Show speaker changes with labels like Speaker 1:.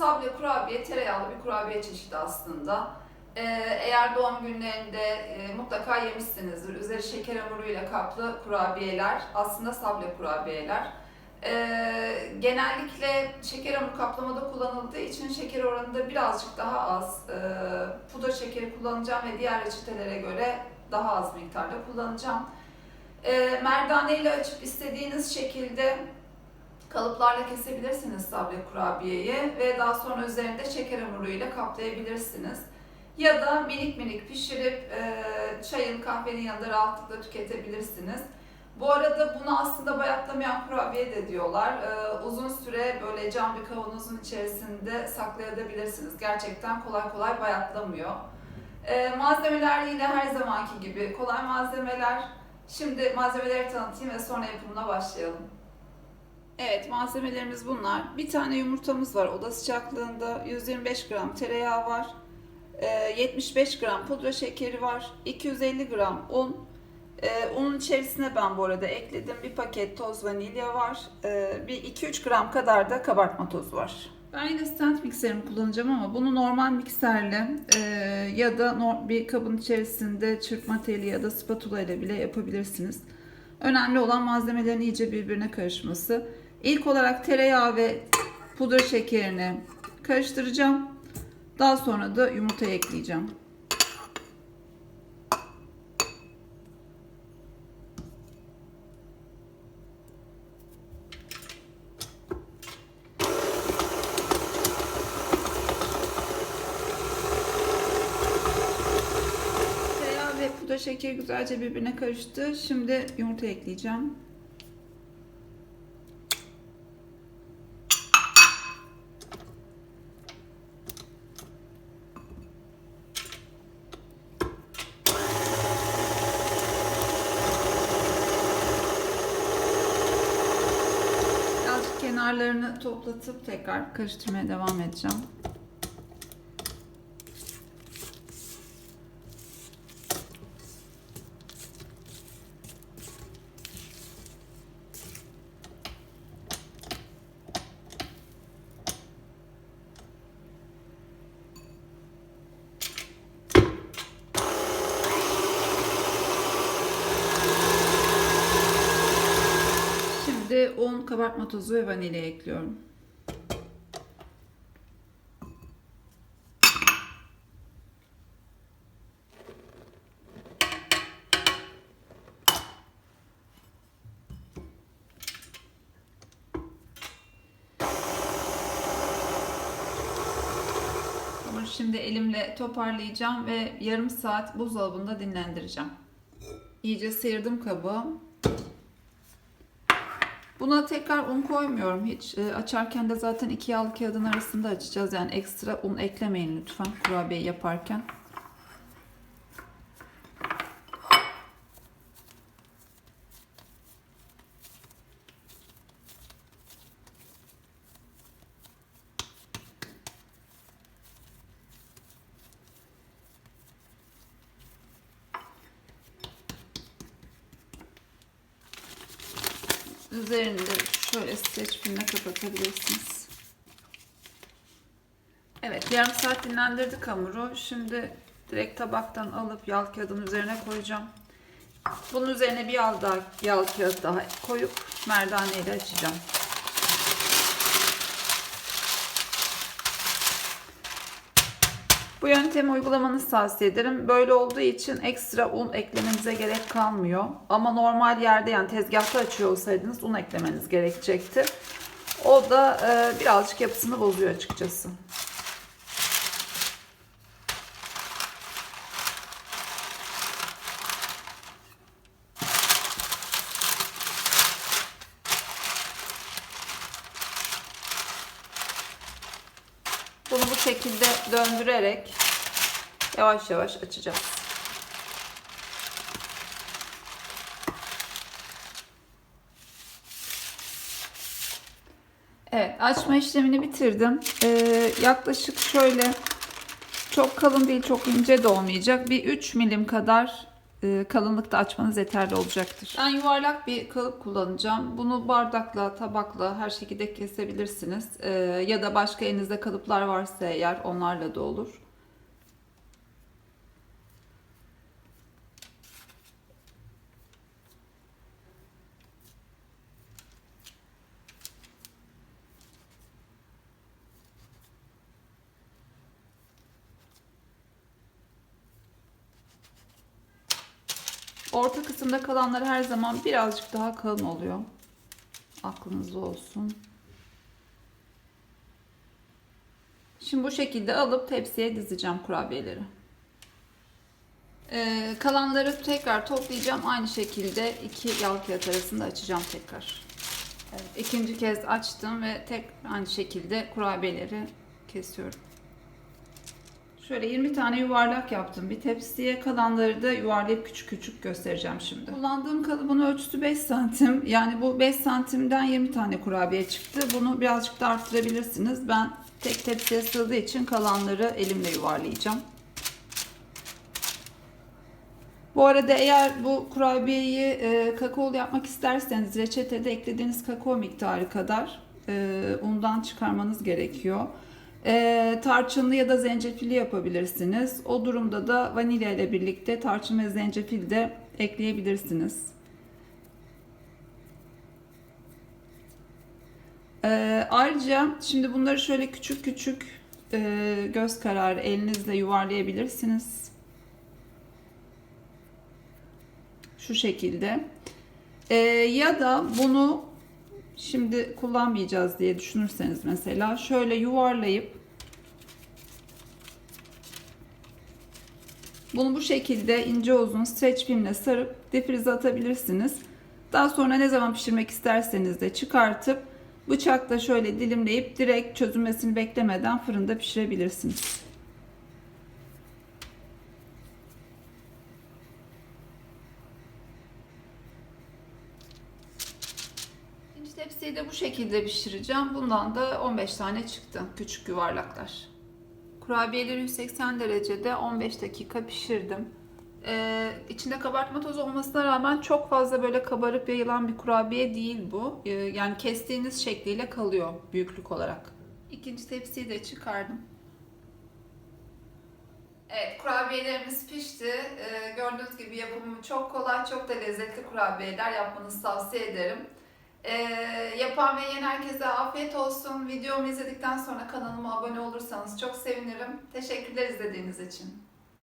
Speaker 1: Sabne kurabiye tereyağlı bir kurabiye çeşidi aslında. Ee, eğer doğum günlerinde e, mutlaka yemişsinizdir. Üzeri şeker hamuruyla kaplı kurabiyeler aslında sable kurabiyeler. Ee, genellikle şeker hamur kaplamada kullanıldığı için şeker oranında birazcık daha az. Ee, pudra şekeri kullanacağım ve diğer reçetelere göre daha az miktarda kullanacağım. Ee, merdane ile açıp istediğiniz şekilde kalıplarla kesebilirsiniz sable kurabiyeyi ve daha sonra üzerinde şeker hamuruyla kaplayabilirsiniz. Ya da minik minik pişirip e, çayın kahvenin yanında rahatlıkla tüketebilirsiniz. Bu arada bunu aslında bayatlamayan kurabiye de diyorlar. E, uzun süre böyle cam bir kavanozun içerisinde saklayabilirsiniz. Gerçekten kolay kolay bayatlamıyor. E, malzemeler yine her zamanki gibi kolay malzemeler. Şimdi malzemeleri tanıtayım ve sonra yapımına başlayalım. Evet malzemelerimiz bunlar. Bir tane yumurtamız var oda sıcaklığında. 125 gram tereyağı var. Ee, 75 gram pudra şekeri var. 250 gram un. Ee, unun içerisine ben bu arada ekledim. Bir paket toz vanilya var. Ee, bir 2-3 gram kadar da kabartma tozu var. Ben yine stand mikserimi kullanacağım ama bunu normal mikserle e, ya da bir kabın içerisinde çırpma teli ya da spatula ile bile yapabilirsiniz. Önemli olan malzemelerin iyice birbirine karışması. İlk olarak tereyağı ve pudra şekerini karıştıracağım. Daha sonra da yumurta ekleyeceğim. Pudra şekeri güzelce birbirine karıştı. Şimdi yumurta ekleyeceğim. Birazcık kenarlarını toplatıp tekrar karıştırmaya devam edeceğim. Şimdi un, kabartma tozu ve vanilya ekliyorum. Şimdi elimle toparlayacağım ve yarım saat buzdolabında dinlendireceğim. İyice sıyırdım kabı. Buna tekrar un koymuyorum hiç. E, açarken de zaten iki yağlı kağıdın arasında açacağız. Yani ekstra un eklemeyin lütfen kurabiye yaparken. Üzerini de şöyle streç filmle kapatabilirsiniz. Evet yarım saat dinlendirdik hamuru. Şimdi direkt tabaktan alıp yağ kağıdın üzerine koyacağım. Bunun üzerine bir yağ, daha, yağ kağıt daha koyup merdane ile açacağım. Bu yöntemi uygulamanızı tavsiye ederim. Böyle olduğu için ekstra un eklemenize gerek kalmıyor. Ama normal yerde yani tezgahta açıyor olsaydınız un eklemeniz gerekecekti. O da e, birazcık yapısını bozuyor açıkçası. Bunu bu şekilde döndürerek yavaş yavaş açacağız. Evet açma işlemini bitirdim. Ee, yaklaşık şöyle çok kalın değil çok ince de olmayacak. Bir 3 milim kadar e, kalınlıkta açmanız yeterli olacaktır. Ben yuvarlak bir kalıp kullanacağım. Bunu bardakla, tabakla her şekilde kesebilirsiniz. E, ya da başka elinizde kalıplar varsa eğer onlarla da olur. Orta kısımda kalanlar her zaman birazcık daha kalın oluyor. Aklınızda olsun. Şimdi bu şekilde alıp tepsiye dizeceğim kurabiyeleri. Ee, kalanları tekrar toplayacağım. Aynı şekilde iki yağ kağıt arasında açacağım tekrar. Evet, ikinci kez açtım ve tek aynı şekilde kurabiyeleri kesiyorum. Şöyle 20 tane yuvarlak yaptım bir tepsiye. Kalanları da yuvarlayıp küçük küçük göstereceğim şimdi. Kullandığım kalıbın ölçüsü 5 santim. Yani bu 5 santimden 20 tane kurabiye çıktı. Bunu birazcık da arttırabilirsiniz. Ben tek tepsiye sığdığı için kalanları elimle yuvarlayacağım. Bu arada eğer bu kurabiyeyi e, kakaolu yapmak isterseniz reçetede eklediğiniz kakao miktarı kadar e, undan çıkarmanız gerekiyor. E, tarçınlı ya da zencefilli yapabilirsiniz. O durumda da vanilya ile birlikte tarçın ve zencefil de ekleyebilirsiniz. E, ayrıca şimdi bunları şöyle küçük küçük e, göz kararı elinizle yuvarlayabilirsiniz. Şu şekilde. E, ya da bunu şimdi kullanmayacağız diye düşünürseniz mesela şöyle yuvarlayıp bunu bu şekilde ince uzun streç filmle sarıp defrize atabilirsiniz. Daha sonra ne zaman pişirmek isterseniz de çıkartıp bıçakla şöyle dilimleyip direkt çözülmesini beklemeden fırında pişirebilirsiniz. İkinci tepsiyi de bu şekilde pişireceğim. Bundan da 15 tane çıktı. Küçük yuvarlaklar. Kurabiyeleri 180 derecede 15 dakika pişirdim. Ee, içinde kabartma tozu olmasına rağmen çok fazla böyle kabarıp yayılan bir kurabiye değil bu. Ee, yani kestiğiniz şekliyle kalıyor büyüklük olarak. İkinci tepsiyi de çıkardım. Evet, kurabiyelerimiz pişti. Ee, gördüğünüz gibi yapımı çok kolay, çok da lezzetli kurabiyeler yapmanızı tavsiye ederim. Ee, yapan ve yiyen herkese afiyet olsun. Videomu izledikten sonra kanalıma abone olursanız çok sevinirim. Teşekkürler izlediğiniz için.